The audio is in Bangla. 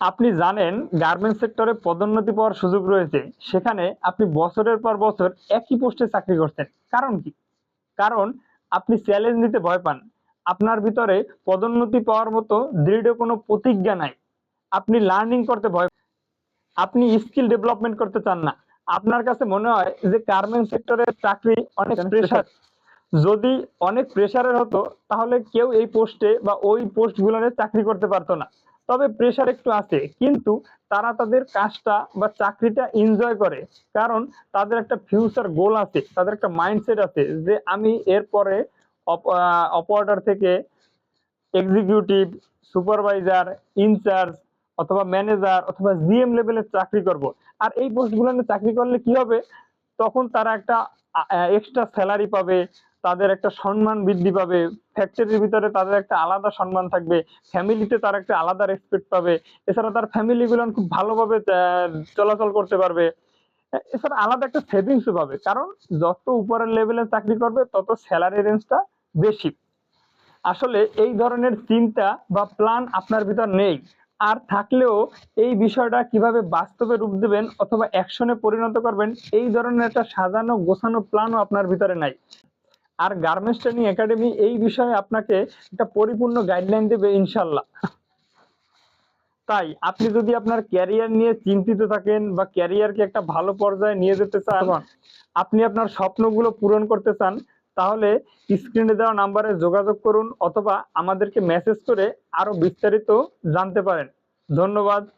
আপনি জানেন গার্মেন্টস সেক্টরে পদোন্নতি পাওয়ার সুযোগ রয়েছে। সেখানে আপনি বছরের পর বছর একই পোস্টে চাকরি করছেন। কারণ কি? কারণ আপনি চ্যালেঞ্জ নিতে ভয় পান। আপনার ভিতরে পদোন্নতি পাওয়ার মতো দৃঢ় কোনো প্রতিজ্ঞা নাই। আপনি লার্নিং করতে ভয় আপনি স্কিল ডেভেলপমেন্ট করতে চান না। আপনার কাছে মনে হয় যে গার্মেন্টস সেক্টরের চাকরি অনেক প্রেশার যদি অনেক প্রেশারের হতো তাহলে কেউ এই পোস্টে বা ওই পোস্টগুলোতে চাকরি করতে পারতো না। তবে প্রেশার একটু আছে। কিন্তু তারা তাদের কাজটা বা চাকরিটা এনজয় করে। কারণ তাদের একটা ফিউচার গোল আছে, তাদের একটা মাইন্ডসেট আছে যে আমি এরপরে অপারেটর থেকে এক্সিকিউটিভ সুপারভাইজার ইনচার্জ অথবা ম্যানেজার অথবা জিএম লেভেলের চাকরি করব। আর এই পোস্টগুলোতে চাকরি করলে কি হবে? তখন তারা একটা এক্সট্রা স্যালারি পাবে তাদের একটা সম্মান বৃদ্ধি পাবে ফ্যাক্টরির ভিতরে তাদের একটা আলাদা সম্মান থাকবে ফ্যামিলিতে তার একটা আলাদা রেসপেক্ট পাবে, এছাড়া তার ফ্যামিলি ফ্যামিলিগুলো খুব ভালোভাবে চলাচল করতে পারবে। এছাড়া আলাদা একটা সেভিংসও পাবে, কারণ যত উপরের লেভেলে চাকরি করবে, তত স্যালারি রেঞ্জটা বেশি। আসলে এই ধরনের চিন্তা বা প্ল্যান আপনার ভিতর নেই। আর থাকলেও এই বিষয়টা কীভাবে বাস্তবে রূপ দেবেন অথবা অ্যাকশনে পরিণত করবেন, এই ধরনের একটা সাজানো গোছানো প্ল্যানও আপনার ভিতরে নাই। আর গার্মেন্টস ট্রেনিং একাডেমি এই বিষয়ে আপনাকে একটা পরিপূর্ণ গাইডলাইন দেবে ইনশাল্লাহ তাই আপনি যদি আপনার ক্যারিয়ার নিয়ে চিন্তিত থাকেন বা ক্যারিয়ারকে একটা ভালো পর্যায়ে নিয়ে যেতে চান আপনি আপনার স্বপ্নগুলো পূরণ করতে চান তাহলে স্ক্রিনে দেওয়া নাম্বারে যোগাযোগ করুন অথবা আমাদেরকে মেসেজ করে আরও বিস্তারিত জানতে পারেন। ধন্যবাদ।